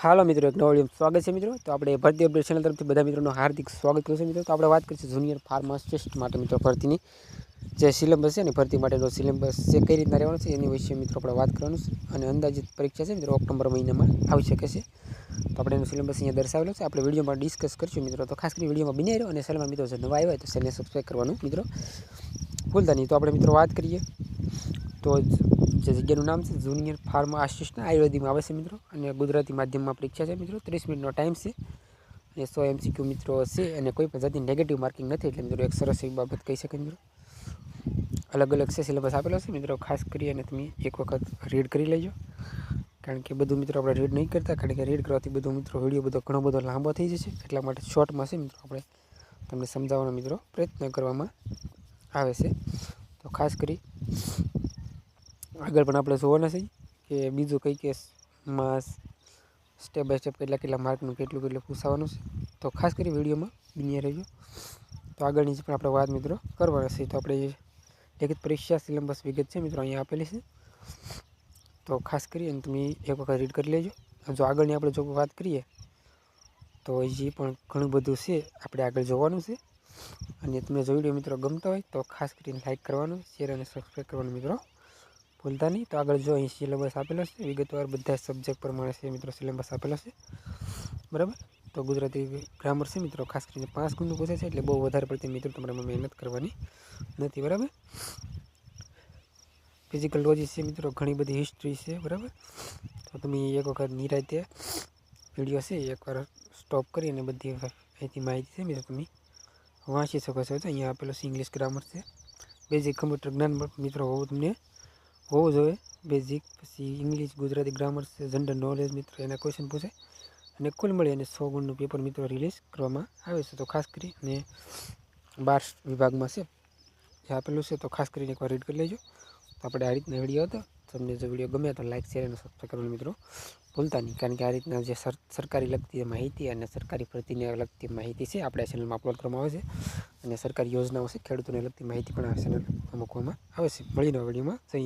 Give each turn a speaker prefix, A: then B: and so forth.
A: હાલો મિત્રો, એક નવો સ્વાગત છે મિત્રો. તો આપણે ભરતી અપડેટ ચેનલ તરફથી બધા મિત્રોનું હાર્દિક સ્વાગત કરું છું મિત્રો. તો આપણે વાત કરીશું જુનિયર ફાર્માસિસ્ટ માટે મિત્રો ભરતીની. જે સિલેબસ છે ને, ભરતી માટેનો સિલેબસ છે, કઈ રીતના રહેવાનો છે, એની વિશે મિત્રો આપણે વાત કરવાનું છે. અને અંદાજિત પરીક્ષા છે મિત્રો, ઓક્ટોબર મહિનામાં આવી શકે છે. તો આપણે એનો સિલેબસ અહીંયા દર્શાવેલો છે. આપણે વિડીયોમાં ડિસ્કસ કરીશું મિત્રો. તો ખાસ કરીને વિડીયોમાં બની રહ્યો અને સેલમાં મિત્રો જે નવા આવ્યા હોય તો સેલને સબસ્ક્રાઈબ કરવાનું મિત્રો. ભૂલતા નહીં. તો આપણે મિત્રો વાત કરીએ. તો જે જગ્યાનું નામ છે, જુનિયર ફાર્મા આસિસ્ટન્ટ આયુર્વેદિકમાં આવે છે મિત્રો. અને ગુજરાતી માધ્યમમાં પરીક્ષા છે મિત્રો. ત્રીસ મિનિટનો ટાઈમ છે. અને સો એમસીક્યુ મિત્રો છે અને કોઈ પણ જાતની નેગેટિવ માર્કિંગ નથી એટલે મિત્રો એક સરસ એવી બાબત કહી શકાય મિત્રો. અલગ અલગ છે સિલેબસ આપેલો છે મિત્રો. ખાસ કરી અને તમે એક વખત રીડ કરી લેજો. કારણ કે બધું મિત્રો આપણે રીડ નહીં કરતા. કારણ કે રીડ કરવાથી બધું મિત્રો વીડિયો બધો ઘણો બધો લાંબો થઈ જશે. એટલા માટે શોર્ટમાં છે મિત્રો આપણે તમને સમજાવવાનો મિત્રો પ્રયત્ન કરવામાં આવે છે. તો ખાસ કરી આગળ પણ આપણે જોવાના છે કે બીજું કઈ કેસમાં સ્ટેપ બાય સ્ટેપ કેટલા કેટલા માર્કનું કેટલું કેટલું પૂછાવાનું છે. તો ખાસ કરી વિડીયોમાં બન્યા રહેજો. તો આગળની જે પણ આપણે વાત મિત્રો કરવાના છે, તો આપણે લેખિત પરીક્ષા સિલેબસ વિગત છે મિત્રો અહીંયા આપેલી છે. તો ખાસ કરી અને તમે એક વખત રીડ કરી લેજો. જો આગળની આપણે જો વાત કરીએ, તો હજી પણ ઘણું બધું છે, આપણે આગળ જોવાનું છે. અને તમને જો મિત્રો ગમતા હોય તો ખાસ કરીને લાઇક કરવાનું શેર અને સબસ્ક્રાઈબ કરવાનું મિત્રો. ભૂલતા નહીં. તો આગળ જો અહીં સિલેબસ આપેલો છે, વિગતવાર બધા સબ્જેક્ટ પ્રમાણે છે મિત્રો સિલેબસ આપેલો છે. બરાબર? તો ગુજરાતી ગ્રામર છે મિત્રો, ખાસ કરીને પાંચ ગુણનું પૂછે છે એટલે બહુ વધારે પડતી મિત્રો તમારે મહેનત કરવાની નથી, બરાબર? ફિઝિકલ લોજી છે મિત્રો, ઘણી બધી હિસ્ટ્રી છે, બરાબર? તો તમે એક વખત નિરાતે વીડિયો છે, એકવાર સ્ટોપ કરી અને બધી અહીંથી માહિતી છે મિત્રો તમે વાંચી શકો છો. તો અહીંયા આપેલું છે ઇંગ્લિશ ગ્રામર છે. બેઝિક કમ્પ્યુટર જ્ઞાન મિત્રો હોવું તમને હોવું જોઈએ. બેઝિક પછી English Gujarati grammar general knowledge મિત્રો, એના ક્વેશ્ચન પૂછે. અને કુલ મળી અને સો ગુણનું પેપર મિત્રો રિલીઝ કરવામાં આવે છે. તો ખાસ કરી અને બાર વિભાગમાં છે. જે આપેલું છે, તો ખાસ કરીને એકવાર રીડ કરી લેજો. તો આપણે આ રીતના વીડિયો હતો. તમને જો વીડિયો ગમે તો લાઇક શેર અને સબસ્ક્રાઈબ કરવાનું મિત્રો ભૂલતા નહીં. કારણ કે આ રીતના જે સર, સરકારી લગતી માહિતી અને સરકારી પ્રતિને લગતી માહિતી છે, આપણે આ ચેનલમાં અપલોડ કરવામાં આવે છે. અને સરકારી યોજનાઓ છે, ખેડૂતોને લગતી માહિતી પણ આ ચેનલમાં મૂકવામાં આવે છે. મળીને વિડીયોમાં જય